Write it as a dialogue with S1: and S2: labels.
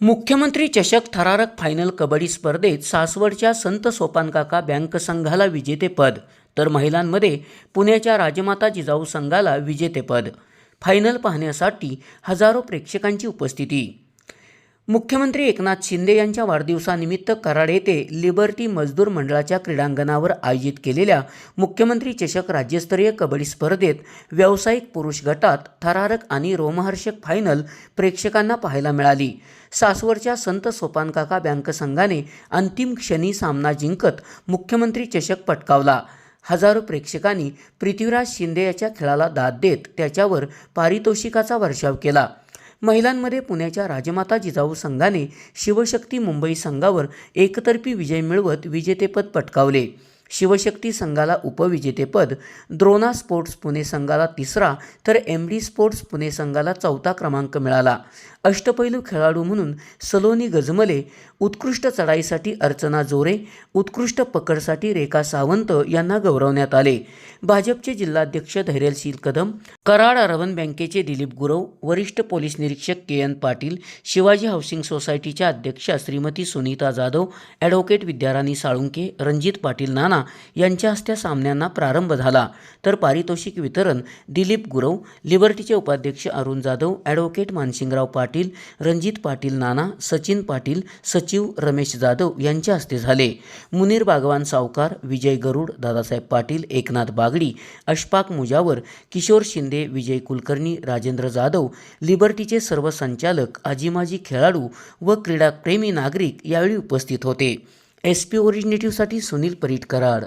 S1: मुख्यमंत्री चषक थरारक फायनल कबड्डी स्पर्धेत सासवडच्या संत सोपानकाका बँक संघाला विजेतेपद तर महिलांमध्ये पुण्याच्या राजमाता जिजाऊ संघाला विजेतेपद फायनल पाहण्यासाठी हजारो प्रेक्षकांची उपस्थिती. मुख्यमंत्री एकनाथ शिंदे यांच्या वाढदिवसानिमित्त कराड येथे लिबर्टी मजदूर मंडळाच्या क्रीडांगणावर आयोजित केलेल्या मुख्यमंत्री चषक राज्यस्तरीय कबड्डी स्पर्धेत व्यावसायिक पुरुष गटात थरारक आणि रोमहर्षक फायनल प्रेक्षकांना पाहायला मिळाली. सासवडच्या संत सोपानकाका बँक संघाने अंतिम क्षणी सामना जिंकत मुख्यमंत्री चषक पटकावला. हजारो प्रेक्षकांनी पृथ्वीराज शिंदे याच्या खेळाला दाद देत त्याच्यावर पारितोषिकाचा वर्षाव केला. महिलांमध्ये पुण्याच्या राजमाता जिजाऊ संघाने शिवशक्ती मुंबई संघावर एकतर्फी विजय मिळवत विजेतेपद पटकावले. शिवशक्ती संघाला उपविजेतेपद द्रोणा स्पोर्ट्स पुणे संघाला तिसरा तर एम डी स्पोर्ट्स पुणे संघाला चौथा क्रमांक मिळाला. अष्टपैलू खेळाडू म्हणून सलोनी गजमले उत्कृष्ट चढाईसाठी अर्चना जोरे उत्कृष्ट पकडसाठी रेखा सावंत यांना गौरवण्यात आले. भाजपचे जिल्हाध्यक्ष धैर्यशील कदम कराड अरबन बँकेचे दिलीप गुरव वरिष्ठ पोलीस निरीक्षक K N Patil Shivaji housing सोसायटीच्या अध्यक्षा श्रीमती सुनीता जाधव ॲडव्होकेट विद्याराणी साळुंके रणजित पाटील नाना यांच्या हस्ते सामन्यांना प्रारंभ झाला. तर पारितोषिक वितरण दिलीप गुरव लिबर्टीचे उपाध्यक्ष अरुण जाधव ॲडव्होकेट मानसिंगराव पाटील रणजित पाटील नाना सचिन पाटील सचिव रमेश जाधव यांच्या हस्ते झाले. मुनीर बागवान सावकार विजय गरुड दादासाहेब पाटील एकनाथ बागडी अशफाक मुजावर किशोर शिंदे विजय कुलकर्णी राजेंद्र जाधव लिबर्टीचे सर्व संचालक आजीमाजी खेळाडू व क्रीडाप्रेमी नागरिक यावेळी उपस्थित होते. एस पी ओरिजिनेटिव्हसाठी सुनील परीट कराड